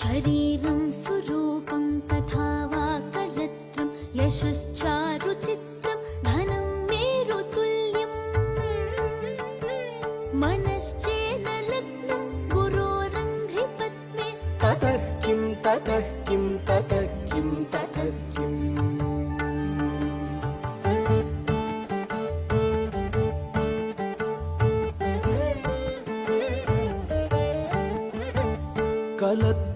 शरीरं सुरूपं तथा वा करत्रं यशश्चारुचित्रं धनं मेरुतुल्यम् मनश्चेन लग्नं गुरोरङ्घ्रिपद्मे ततः किं ततः किं ततः किं ततः किम् कलत्रं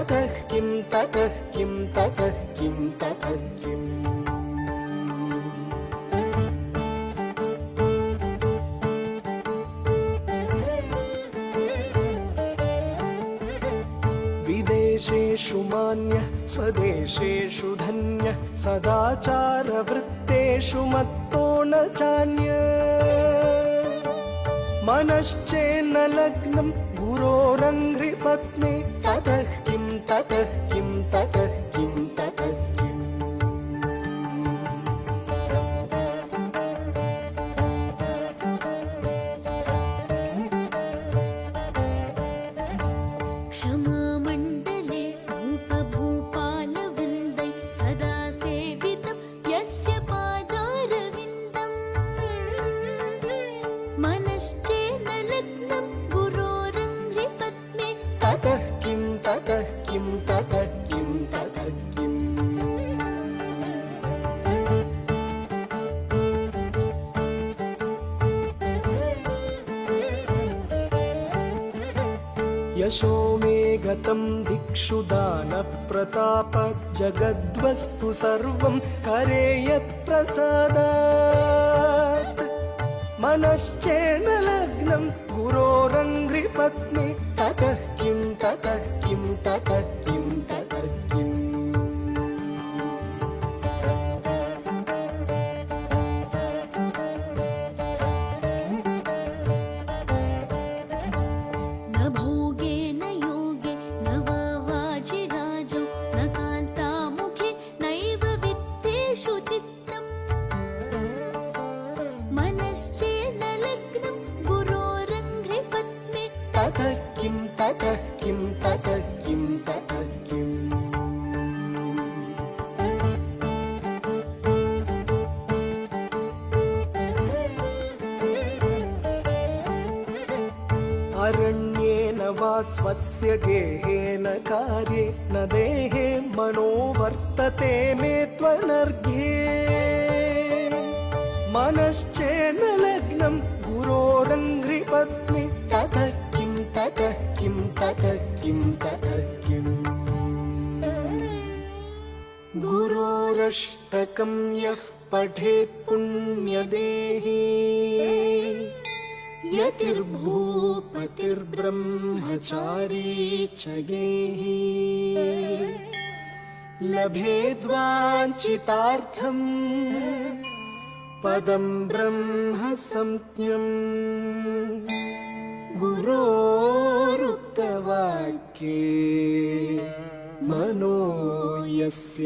ततः किं ततः किं ततः किं ततः किम् विदेशेषु मान्यः स्वदेशेषु धन्यः सदाचारवृत्तेषु मत्तो न चान्य मनश्चेन्न लग्नं गुरोरङ्घ्रिपत्नी ततः किं ततः किं ततः किं ततः किम् क्षमामण्डले भूपभूपालवृन्दै सदा सेवितं यस्य पादारविन्दम् मनश्चेन लग्नं यशो मे गतं दिक्षु दानप्रताप जगद्वस्तु सर्वं करे यत्प्रसादात् मनश्चेन लग्नं गुरोरङ्घ्रिपत्नी ततः किं ततः ततः किं ततः किं ततः किं ततः किम् अरण्येन वा स्वस्य गेहेन कार्ये न देहे मनो वर्तते मे त्वनर्घ्ये मनश्चेन लग्नं गुरोरङ्घ्रिपत्नी ततः किं ततः किं ततः किं ततः किम् गुरोरष्टकं यः पठेत् पुण्यदेही यतिर्भूपतिर्ब्रह्मचारी च गेही लभेद्वाञ्छितार्थम् पदं ब्रह्म संज्ञम् गुरोरुक्तवाक्ये मनो यस्य